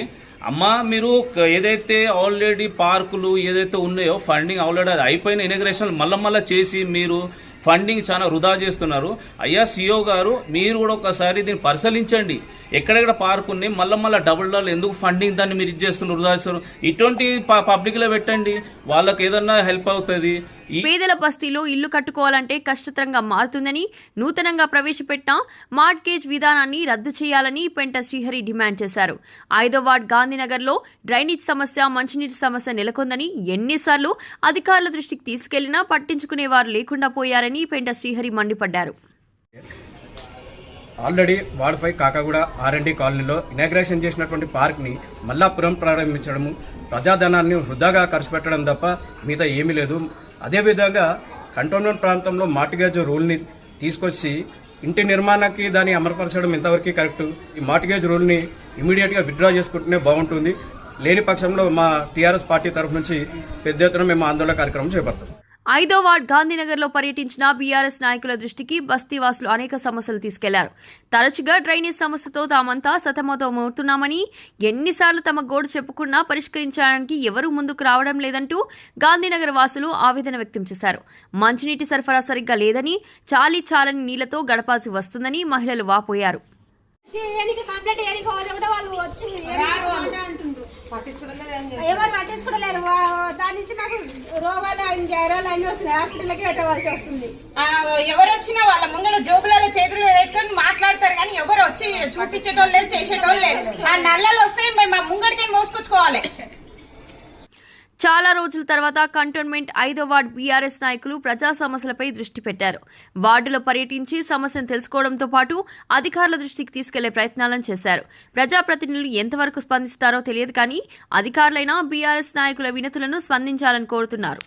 అమ్మ మీరు ఏదైతే ఆల్రెడీ పార్కులు ఏదైతే ఉన్నాయో ఫండింగ్ ఆల్రెడీ అది అయిపోయిన ఇనగ్రేషన్ మళ్ళా మళ్ళీ చేసి మీరు ఫండింగ్ చాలా వృధా చేస్తున్నారు. అయ్యా సిఓ గారు మీరు కూడా ఒకసారి దీన్ని పరిశీలించండి. ఎక్కడెక్కడ పార్క్ ఉన్నాయి మళ్ళీ మళ్ళీ డబుల్ డబుల్ ఎందుకు ఫండింగ్ దాన్ని మీరు ఇది చేస్తున్నారు వృధా చేస్తున్నారు? ఇటువంటి పబ్లిక్లో పెట్టండి. వాళ్ళకి ఏదన్నా హెల్ప్ అవుతుంది. పేదల బస్తీలో ఇల్లు కట్టుకోవాలంటే కష్టతరంగా మారుతుందని నూతనంగా ప్రవేశపెట్టిన మార్ట్గేజ్ విధానాన్ని రద్దు చేయాలని పెంట శ్రీహరి డిమాండ్ చేశారు. ఐదో వార్డ్ గాంధీనగర్లో డ్రైనేజ్ సమస్య మంచినీటి సమస్య నెలకొందని ఎన్నిసార్లు అధికారుల దృష్టికి తీసుకెళ్ళినా పట్టించుకునేవారు లేకుండా పోయారని పెంట శ్రీహరి మండిపడ్డారు. Already ward five Kakaguda RMD కాలనీలో ఇనాగ్రేషన్ చేసినటువంటి పార్క్ని మళ్ళా పురం ప్రారంభించడము ప్రజాధనాన్ని వృధాగా ఖర్చు పెట్టడం తప్ప మిగతా ఏమీ లేదు. అదేవిధంగా కంటోన్మెంట్ ప్రాంతంలో మార్టిగేజ్ రూల్ని తీసుకొచ్చి ఇంటి నిర్మాణానికి దాన్ని అమలుపరచడం ఇంతవరకు కరెక్ట్. ఈ మార్టిగేజ్ రూల్ని ఇమీడియట్గా విత్డ్రా చేసుకుంటేనే బాగుంటుంది. లేని పక్షంలో మా టీఆర్ఎస్ పార్టీ తరఫు నుంచి పెద్ద ఎత్తున మేము ఆందోళన కార్యక్రమం చేపడతాం. ఐదో వార్డ్ గాంధీనగర్లో పర్యటించిన బీఆర్ఎస్ నాయకుల దృష్టికి బస్తీవాసులు అనేక సమస్యలు తీసుకెళ్ళారు. తరచుగా డ్రైనేజ్ సమస్యతో తామంతా సతమతమవుతున్నామని ఎన్నిసార్లు తమ గోడు చెప్పుకున్నా పరిష్కరించడానికి ఎవరూ ముందుకు రావడం లేదంటూ గాంధీనగర్ వాసులు ఆవేదన వ్యక్తం చేశారు. మంచినీటి సరఫరా సరిగ్గా లేదని చాలీ చాలని నీళ్ళతో గడపాల్సి వస్తుందని మహిళలు వాపోయారు. ఎవరు పట్టించుకోలేరు. దాని నుంచి నాకు రోగాలు అన్ని జ్వరాలు అన్ని వస్తున్నాయి. హాస్పిటల్కి పెట్టవలసి వస్తుంది. ఎవరు వచ్చినా వాళ్ళ ముందర జోబులలో చేతులు పెట్టుకొని మాట్లాడతారు కానీ ఎవరు వచ్చి చూపించేటోళ్ళు లేరు చేసేటోళ్ళు లేరు. ఆ నల్లలు వస్తే మేము ఆ ముంగడికి మోసుకొచ్చుకోవాలి. చాలా రోజుల తర్వాత కంటోన్మెంట్ ఐదో వార్డ్ బీఆర్ఎస్ నాయకులు ప్రజా సమస్యలపై దృష్టి పెట్టారు. వార్డులో పర్యటించి సమస్యను తెలుసుకోవడంతో పాటు అధికారుల దృష్టికి తీసుకెళ్ళే ప్రయత్నాలను చేశారు. ప్రజాప్రతినిధులు ఎంతవరకు స్పందిస్తారో తెలియదు కానీ అధికారులైనా బీఆర్ఎస్ నాయకుల వినతులను స్పందించాలని కోరుతున్నారు.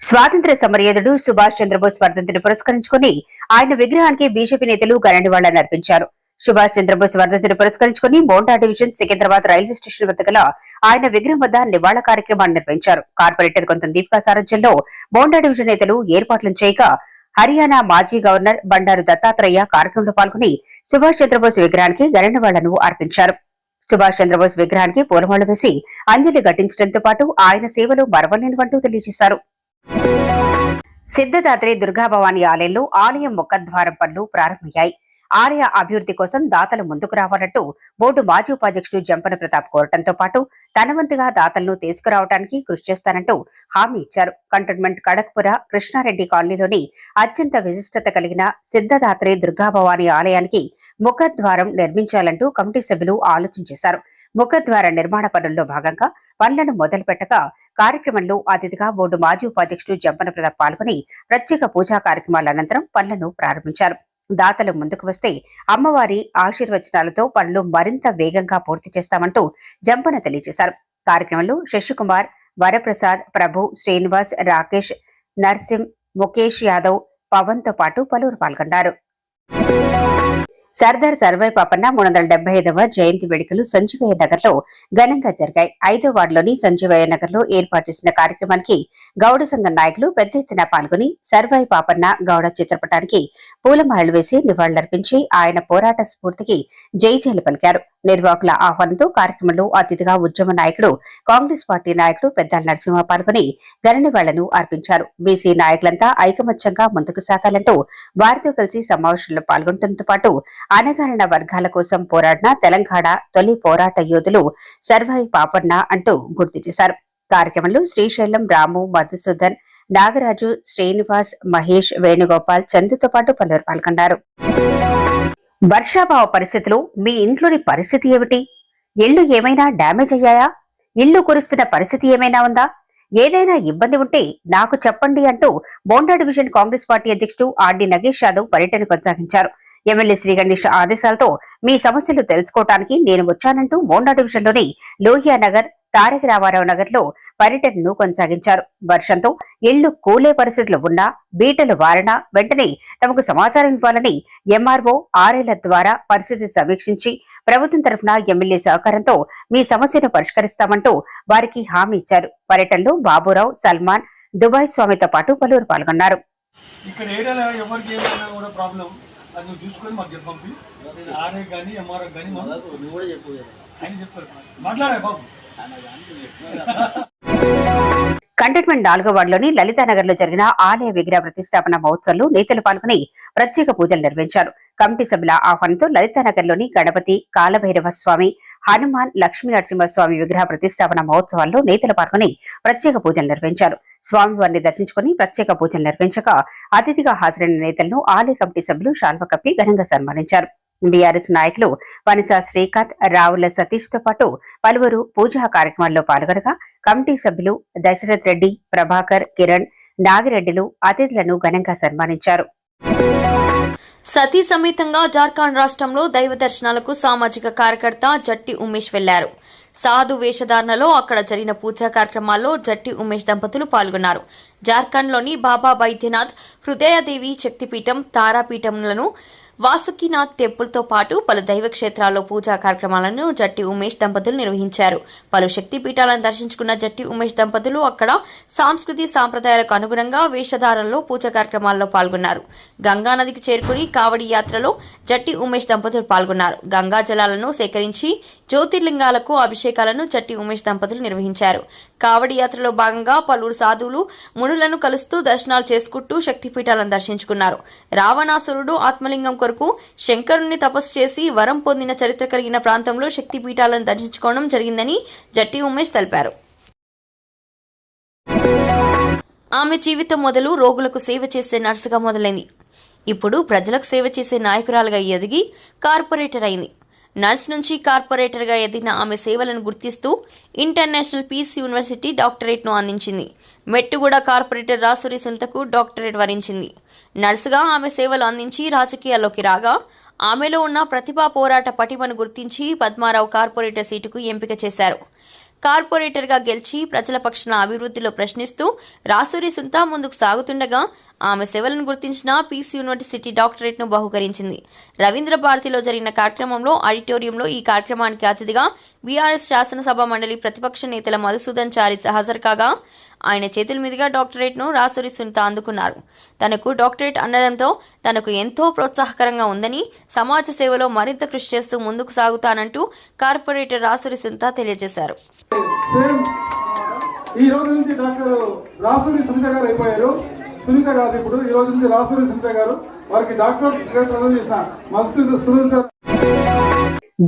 స్వాతంత్ర సమరయోధుడు సుభాష్ చంద్రబోస్ వర్ధంతిని పురస్కరించుకుని ఆయన విగ్రహానికి బీజేపీ నేతలు గరణివాళ్ళను అర్పించారు. సుభాష్ చంద్రబోస్ వర్ధతిని పురస్కరించుకుని bonda division Secunderabad railway station వద్ద గల ఆయన విగ్రహం వద్ద నివాళ కార్యక్రమాన్ని నిర్వహించారు. కార్పొరేటర్ కొంత దీపికా సారథ్యంలో బోండా డివిజన్ నేతలు ఏర్పాట్లను చేయగా హర్యానా మాజీ గవర్నర్ బండారు దత్తాత్రేయ కార్యక్రమంలో పాల్గొని సుభాష్ చంద్రబోస్ విగ్రహానికి గరణవాళ్ళను అర్పించారు. సుభాష్ చంద్రబోస్ విగ్రహానికి పూలమాలు వేసి అంజలి ఘటించడంతో పాటు ఆయన సేవలు మరవలేనివంటూ తెలియజేశారు. సిద్ధదాత్రి దుర్గాభవాని ఆలయంలో ఆలయం ముఖద్వారం పనులు ప్రారంభమయ్యాయి. ఆలయ అభివృద్ధి కోసం దాతలు ముందుకు రావాలంటూ బోర్డు మాజీ ఉపాధ్యక్షుడు జంపన ప్రతాప్ కోరటంతో పాటు తనవంతుగా దాతలను తీసుకురావడానికి కృషి చేస్తానంటూ హామీ ఇచ్చారు. కంటోన్మెంట్ కడక్పుర కృష్ణారెడ్డి కాలనీలోని అత్యంత విశిష్టత కలిగిన సిద్ధదాత్రి దుర్గాభవాని ఆలయానికి ముఖద్వారం నిర్మించాలంటూ కమిటీ సభ్యులు ఆలోచన చేశారు. ముఖద్వార నిర్మాణ పనుల్లో భాగంగా పనులను మొదలుపెట్టగా కార్యక్రమంలో అతిథిగా బోర్డు మాజీ ఉపాధ్యక్షుడు జంపన ప్రతాప్ పాల్గొని ప్రత్యేక పూజా కార్యక్రమాల అనంతరం పనులను ప్రారంభించారు. దాతలు ముందుకు వస్తే అమ్మవారి ఆశీర్వచనాలతో పనులు మరింత వేగంగా పూర్తి చేస్తామంటూ జంపన తెలియజేశారు. కార్యక్రమంలో శశికుమార్ వరప్రసాద్ ప్రభు శ్రీనివాస్ రాకేష్ నర్సింహ్ ముఖేష్ యాదవ్ పవన్తో పాటు పలువురు పాల్గొన్నారు. సర్దార్ సర్వై పాపన్న మూడు వందల డెబ్బై ఐదవ జయంతి వేడుకలు సంజీవయ్య నగర్లో ఘనంగా జరిగాయి. ఐదో వార్డులోని సంజీవయ్య నగర్లో ఏర్పాటు చేసిన కార్యక్రమానికి గౌడ సంఘ నాయకులు పెద్ద ఎత్తున పాల్గొని సర్వై పాపన్న గౌడ చిత్రపటానికి పూలమాలలు వేసి నివాళులర్పించి ఆయన పోరాట స్ఫూర్తికి జైజేలు పలికారు. నిర్వాహకుల ఆహ్వానంతో కార్యక్రమంలో అతిథిగా ఉద్యమ నాయకుడు కాంగ్రెస్ పార్టీ నాయకుడు పెద్దాల నరసింహ పాల్గొని గరణివాళ్ళను అర్పించారు. బీసీ నాయకులంతా ఐకమత్యంగా ముందుకు సాగాలంటూ వారితో కలిసి సమావేశంలో పాల్గొనడంతో పాటు అనగారిన వర్గాల కోసం పోరాడిన తెలంగాణ తొలి పోరాట యోధులు సర్వాయి పాపన్న అంటూ గుర్తు చేశారు. కార్యక్రమంలో శ్రీశైలం రాము మధుసూదన్ నాగరాజు శ్రీనివాస్ మహేష్ వేణుగోపాల్ చందుతో పాటు పలువురు పాల్గొన్నారు. వర్షాభావ పరిస్థితిలో మీ ఇంట్లోని పరిస్థితి ఏమిటి? ఇల్లు ఏమైనా డ్యామేజ్ అయ్యాయా? ఇల్లు కురుస్తున్న పరిస్థితి ఏమైనా ఉందా? ఏదైనా ఇబ్బంది ఉంటే నాకు చెప్పండి అంటూ బోండా డివిజన్ కాంగ్రెస్ పార్టీ అధ్యక్షుడు ఆర్డి నగేష్ యాదవ్ పర్యటన కొనసాగించారు. ఎమ్మెల్యే శ్రీ గణేష్ ఆదేశాలతో మీ సమస్యలు తెలుసుకోవటానికి నేను వచ్చానంటూ బోండా డివిజన్లోని లోహియా నగర్ తారక రామారావు నగర్లో పర్యటనను కొనసాగించారు. వర్షంతో ఇళ్ళు కూలే పరిస్థితులు ఉన్నా బీటలు వారినా వెంటనే తమకు సమాచారం ఇవ్వాలని ఎంఆర్ఓ ఆర్ఏల ద్వారా పరిస్థితి సమీక్షించి ప్రభుత్వం తరఫున ఎమ్మెల్యే సహకారంతో మీ సమస్యను పరిష్కరిస్తామంటూ వారికి హామీ ఇచ్చారు. పర్యటనలో బాబురావు సల్మాన్ దుబాయ్ స్వామితో పాటు పలువురు పాల్గొన్నారు. ఇక్కడ ఏరియాలో ఎవరికి ఏమైనా కూడా ప్రాబ్లం. అది నువ్వు చూసుకొని మాకు చెప్పు పంపి నేను ఆర్ఏ కానీ ఎంఆర్ఓ కానీ నువ్వు కూడా చెప్పు. ఆయన చెప్తారు. మాట్లాడే బాబు. కంటోన్మెంట్ నాలుగో వార్డులోని లలితానగర్లో జరిగిన ఆలయ విగ్రహ ప్రతిష్టాపన మహోత్సవంలో నేతలు పాల్గొని ప్రత్యేక పూజలు నిర్వహించారు. కమిటీ సభ్యుల ఆహ్వానంతో లలితానగర్లోని గణపతి కాలభైరవ స్వామి హనుమాన్ లక్ష్మీ నరసింహస్వామి విగ్రహ ప్రతిష్టాపన మహోత్సవాల్లో నేతలు పాల్గొని ప్రత్యేక పూజలు నిర్వహించారు. స్వామివారిని దర్శించుకుని ప్రత్యేక పూజలు నిర్వహించగా అతిథిగా హాజరైన నేతలను ఆలయ కమిటీ సభ్యులు శాల్వ కప్పి ఘనంగా సన్మానించారు. బీఆర్ఎస్ నాయకులు వనిస శ్రీకాంత్ రావుల సతీష్తో పాటు పలువురు పూజా కార్యక్రమాల్లో పాల్గొనగా కమిటీ సభ్యులు దశరథ్ రెడ్డి ప్రభాకర్ కిరణ్ నాగిరెడ్డిలు అతిథులను ఘనంగా సన్మానించారు. సతీ సమేతంగా జార్ఖండ్ రాష్ట్రంలో దైవ దర్శనాలకు సామాజిక కార్యకర్త జట్టి ఉమేష్ వెళ్ళారు. సాధు వేషధారణలో అక్కడ జరిగిన పూజా కార్యక్రమాల్లో జట్టి ఉమేష్ దంపతులు పాల్గొన్నారు. జార్ఖండ్లోని బాబా బైద్యనాథ్ హృదయదేవి శక్తిపీఠం తారాపీఠంలను వాసుకినాథ్ టెంపుల్తో పాటు పలు దైవ క్షేత్రాల్లో పూజా కార్యక్రమాలను జట్టి ఉమేష్ దంపతులు నిర్వహించారు. పలు శక్తి పీఠాలను దర్శించుకున్న జట్టి ఉమేష్ దంపతులు అక్కడ సాంస్కృతి సాంప్రదాయాలకు అనుగుణంగా వేషధారణలో పూజా కార్యక్రమాల్లో పాల్గొన్నారు. గంగా నదికి చేరుకుని కావడి యాత్రలో జట్టి ఉమేష్ దంపతులు పాల్గొన్నారు. గంగా జలాలను సేకరించి జ్యోతిర్లింగాలకు అభిషేకాలను జట్టి ఉమేష్ దంపతులు నిర్వహించారు. కావడి యాత్రలో భాగంగా పలువురు సాధువులు మునులను కలుస్తూ దర్శనాలు చేసుకుంటూ శక్తిపీఠాలను దర్శించుకున్నారు. రావణాసురుడు ఆత్మలింగం కొరకు శంకరుణ్ణి తపస్సు చేసి వరం పొందిన చరిత్ర కలిగిన ప్రాంతంలో శక్తిపీఠాలను దర్శించుకోవడం జరిగిందని జట్టి ఉమేష్ తెలిపారు. ఆమె జీవితం మొదలు రోగులకు సేవ చేసే నర్సుగా మొదలైంది. ఇప్పుడు ప్రజలకు సేవ చేసే నాయకురాలుగా ఎదిగి కార్పొరేటర్ అయింది. నర్స్ నుంచి కార్పొరేటర్గా ఎదిగిన ఆమె సేవలను గుర్తిస్తూ ఇంటర్నేషనల్ పీస్ యూనివర్సిటీ డాక్టరేట్ను అందించింది. మెట్టుగూడ కార్పొరేటర్ రాసూరి సునీతకు డాక్టరేట్ వరించింది. నర్సుగా ఆమె సేవలు అందించి రాజకీయాల్లోకి రాగా ఆమెలో ఉన్న ప్రతిభా పోరాట పటిమను గుర్తించి పద్మారావు కార్పొరేటర్ సీటుకు ఎంపిక చేశారు. కార్పొరేటర్గా గెలిచి ప్రజల పక్షాన అభివృద్ధిలో ప్రశ్నిస్తూ రాసూరి సుంతా ముందుకు సాగుతుండగా ఆమె సేవలను గుర్తించిన పీస్ యూనివర్సిటీ డాక్టరేట్ను బహుకరించింది. రవీంద్ర భారతిలో జరిగిన కార్యక్రమంలో ఆడిటోరియంలో ఈ కార్యక్రమానికి అతిథిగా బీఆర్ఎస్ శాసనసభ మండలి ప్రతిపక్ష నేతల మధుసూదన్ చారి హాజరు కాగా ఆయన చేతుల మీదుగా డాక్టరేట్ను రాసూరి సునీత అందుకున్నారు. తనకు డాక్టరేట్ అందడంతో తనకు ఎంతో ప్రోత్సాహకరంగా ఉందని సమాజ సేవలో మరింత కృషి చేస్తూ ముందుకు సాగుతానంటూ కార్పొరేటర్ రాసూరి సునీత తెలియజేశారు. ఈ రోజు నుంచి డాక్టర్ రాసూరి సునీత గారు అయిపోయారు. సునీత గారు ఇప్పుడు ఈ రోజు నుంచి రాసూరి సునీత గారు వారికి డాక్టర్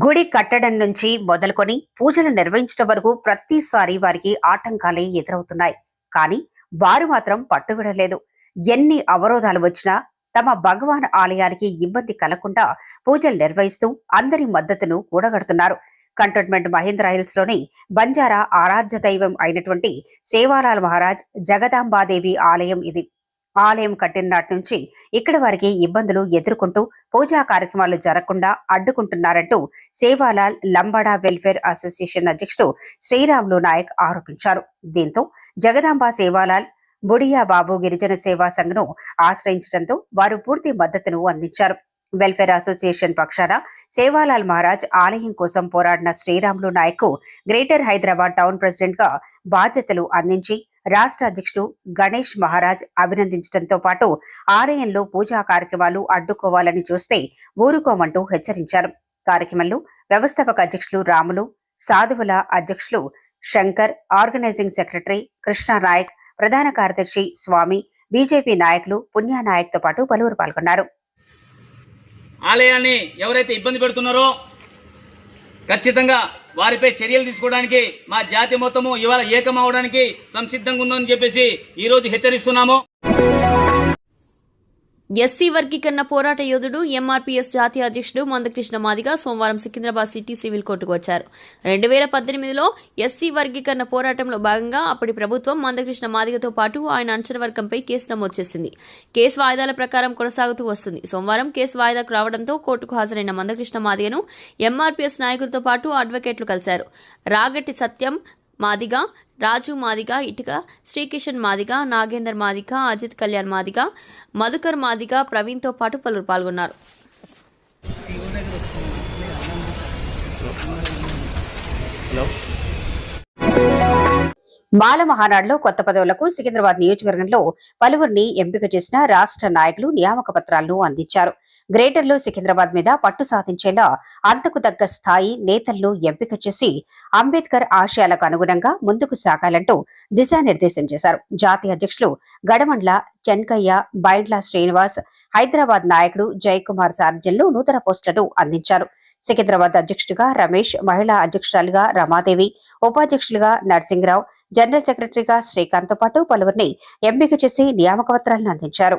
గుడి కట్టడం నుంచి మొదలుకొని పూజలు నిర్వహించడం వరకు ప్రతిసారి వారికి ఆటంకాలే ఎదురవుతున్నాయి. కానీ వారు మాత్రం పట్టువిడలేదు ఎన్ని అవరోధాలు వచ్చినా తమ భగవాన్ ఆలయానికి ఇబ్బంది కలగకుండా పూజలు నిర్వహిస్తూ అందరి మద్దతును కూడగడుతున్నారు. కంటోన్మెంట్ మహేంద్ర హిల్స్లోని బంజారా ఆరాధ్య దైవం అయినటువంటి సేవాలాల్ మహారాజ్ జగదాంబాదేవి ఆలయం ఇది. ఆలయం కట్టిన నాటి నుంచి ఇక్కడ వారికి ఇబ్బందులు ఎదుర్కొంటూ పూజా కార్యక్రమాలు జరగకుండా అడ్డుకుంటున్నారంటూ సేవాలాల్ లంబాడా వెల్ఫేర్ అసోసియేషన్ అధ్యక్షుడు శ్రీరాములు నాయక్ ఆరోపించారు. దీంతో జగదాంబ సేవాలాల్ బుడియా బాబు గిరిజన సేవా సంఘ్ను ఆశ్రయించడంతో వారు పూర్తి మద్దతును అందించారు. వెల్ఫేర్ అసోసియేషన్ పక్షాన సేవాలాల్ మహారాజ్ ఆలయం కోసం పోరాడిన శ్రీరాములు నాయక్ గ్రేటర్ హైదరాబాద్ టౌన్ ప్రెసిడెంట్గా బాధ్యతలు అందించి రాష్ట్ర అధ్యక్షుడు గణేష్ మహారాజ్ అభినందించడంతో పాటు ఆలయంలో పూజా కార్యక్రమాలు అడ్డుకోవాలని చూస్తే ఊరుకోమంటూ హెచ్చరించారు. కార్యక్రమంలో వ్యవస్థాపక అధ్యక్షులు రాములు సాధువుల అధ్యక్షులు శంకర్ ఆర్గనైజింగ్ సెక్రటరీ కృష్ణ నాయక్ ప్రధాన కార్యదర్శి స్వామి బీజేపీ నాయకులు పుణ్య నాయక్తో పాటు పలువురు పాల్గొన్నారు. ఆలయాన్ని ఎవరైతే ఇబ్బంది పెడుతున్నారో ఖచ్చితంగా వారిపై చర్యలు తీసుకోవడానికి మా జాతి మొత్తము ఇవాళ ఏకం అవడానికి సంసిద్ధంగా ఉందని చెప్పేసి ఈరోజు హెచ్చరిస్తున్నాము. ఎస్సీ వర్గీకరణ పోరాట యోధుడు ఎంఆర్పీఎస్ జాతీయ అధ్యక్షుడు మందకృష్ణ మాదిగ సోమవారం సికింద్రాబాద్ సిటీ సివిల్ కోర్టుకు వచ్చారు. రెండు వేల పద్దెనిమిదిలో ఎస్సీ వర్గీకరణ పోరాటంలో భాగంగా అప్పటి ప్రభుత్వం మందకృష్ణ మాదిగతో పాటు ఆయన అంచనవర్గంపై కేసు నమోదు చేసింది. కేసు వాయిదాల ప్రకారం కొనసాగుతూ వస్తుంది. సోమవారం కేసు వాయిదాకు రావడంతో కోర్టుకు హాజరైన మందకృష్ణ మాదిగను ఎంఆర్పీఎస్ నాయకులతో పాటు అడ్వకేట్లు కలిశారు. రాగట్టి సత్యం మాదిగ రాజు మాదిగ ఇటుక శ్రీకిషన్ మాదిగ నాగేందర్ మాదిగ అజిత్ కళ్యాణ్ మాదిగ మధుకర్ మాదిగ ప్రవీణ్తో పాటు పలువురు పాల్గొన్నారు. మాల మహానాడులో కొత్త పదవులకు సికింద్రాబాద్ నియోజకవర్గంలో పలువురిని ఎంపిక చేసిన రాష్ట్ర నాయకులు నియామక పత్రాలను అందించారు. గ్రేటర్లో సికింద్రాబాద్ మీద పట్టు సాధించేలా అంతకు తగ్గ స్థాయి నేతలను ఎంపిక చేసి అంబేద్కర్ ఆశయాలకు అనుగుణంగా ముందుకు సాగాలంటూ దిశానిర్దేశం చేశారు. జాతీయ అధ్యక్షులు గడమండ్ల చెన్కయ్య బైండ్ల శ్రీనివాస్ హైదరాబాద్ నాయకుడు జయకుమార్ సార్జన్లు నూతన పోస్టులను అందించారు. సికింద్రాబాద్ అధ్యక్షుడిగా రమేష్ మహిళా అధ్యక్షురాలుగా రమాదేవి ఉపాధ్యక్షులుగా నర్సింగ్రావు జనరల్ సెక్రటరీగా శ్రీకాంత్తో పాటు పలువురిని ఎంపిక చేసి నియామక పత్రాలను అందించారు.